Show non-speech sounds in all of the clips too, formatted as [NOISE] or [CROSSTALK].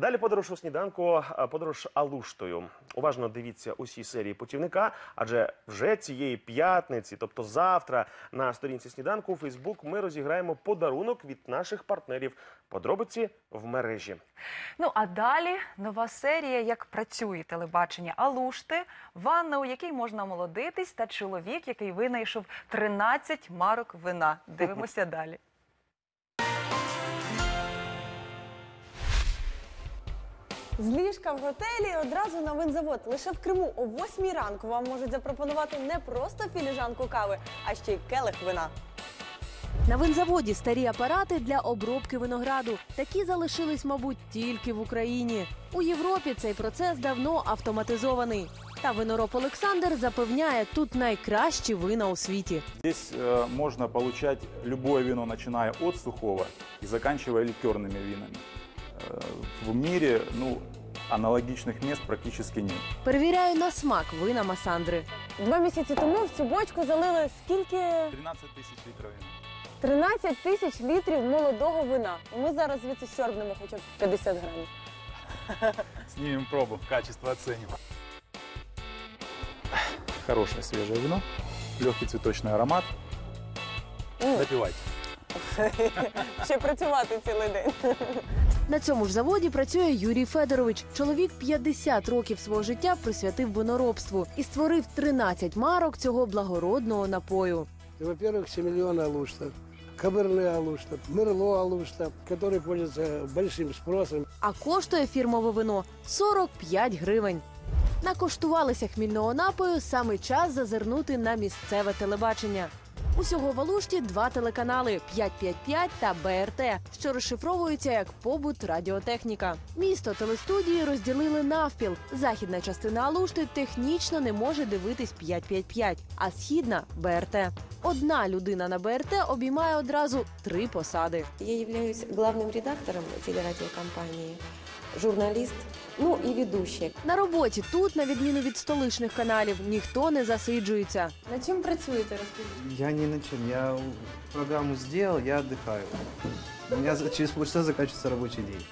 Далі подорож у сніданку, подорож Алуштою. Уважно дивіться усі серії путівника, адже вже цієї п'ятниці, тобто завтра, на сторінці сніданку у Фейсбук ми розіграємо подарунок від наших партнерів. Подробиці в мережі. Ну а далі нова серія Як працює телебачення Алушти, ванна, у якій можна молодитись, та чоловік, який винайшов 13 марок вина. Дивимося далі. З ліжка в готелі одразу на винзавод. Лише в Криму о 8 ранку вам можуть запропонувати не просто філіжанку кави, а ще й келих вина. На винзаводі старі апарати для обробки винограду. Такі залишились, мабуть, тільки в Україні. У Європі цей процес давно автоматизований. Та винороб Олександр запевняє, тут найкращі вина у світі. Здесь э, можно получать любое вино, начиная от сухого и заканчивая ликерными винами. Э, в мире ну, аналогичных мест практически нет. Перевіряю на смак вина Масандри. Два місяці тому в цю бочку залили скільки 13 тысяч литров вина. 13 тисяч літрів молодого вина. Ми зараз звідси сьорбнемо хоча б 50 грамів. [LAUGHS] Снимем пробу, качество оценим. Хорошее свежее вино, легкий цветочный аромат. М. Допивайте. [LAUGHS] Ще працювати цілий день. На цьому ж заводі працює Юрій Федорович. Чоловік 50 років свого життя присвятив виноробству і створив 13 марок цього благородного напою. Во-первых, Семиллион Алушта, Каберне Алушта, Мерло Алушта, который пользуется большим спросом. А коштує фірмове вино 45 гривень. Накоштувалися хмільного напою, саме час зазирнути на місцеве телебачення. Усього в Алушті два телеканали 555 та БРТ, що розшифровуються як побут радіотехніка. Місто телестудії розділили навпіл. Західна частина Алушти технічно не може дивитись 555, а східна БРТ. Одна людина на БРТ обіймає одразу три посади. Я являюсь главным редактором телерадиокомпании, журналист, ну и ведущая. На роботі тут, на відміну від столичних каналів, ніхто не засиджується. На чим працюєте? Розкажіть. Я не на чем. Я программу сделал, я отдыхаю. У меня через полчаса заканчивается рабочий день.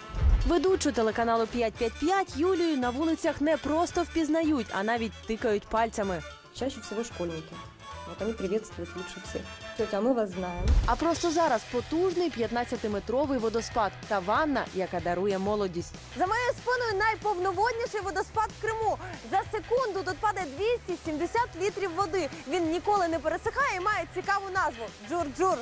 Ведучу телеканалу 555 Юлію на вулицях не просто впізнають, а навіть тикають пальцями. Чаще всего школьники. Вот они приветствуют лучше всех. Тетя, а мы вас знаем. А просто зараз потужний 15-метровий водоспад та ванна, яка дарує молодість. За моєю спиною найповноводніший водоспад в Криму. За секунду тут падає 270 літрів води. Він ніколи не пересихає і має цікаву назву Джур-Джур.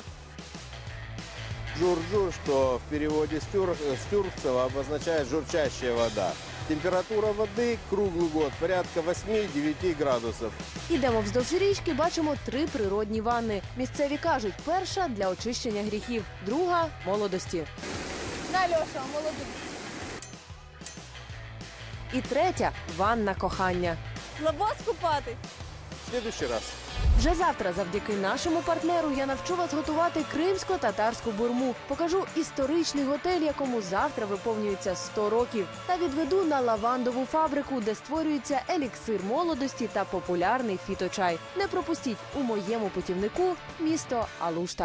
Жур-жур, что в переводе с, тюр, с тюркского обозначает журчащая вода. Температура води круглий год порядка 8-9 градусів. Ідемо вздовж річки, бачимо три природні ванни. Місцеві кажуть, перша для очищення гріхів, друга молодості. На Льоша, молодий. І третя ванна кохання. Слабо скупатись. В следующий раз. Вже завтра, завдяки нашому партнеру, я навчу вас готувати кримсько-татарську бурму. Покажу історичний готель, якому завтра виповнюється 100 років, та відведу на лавандову фабрику, де створюється еліксир молодості та популярний фіточай. Не пропустіть у моєму путівнику місто Алушта.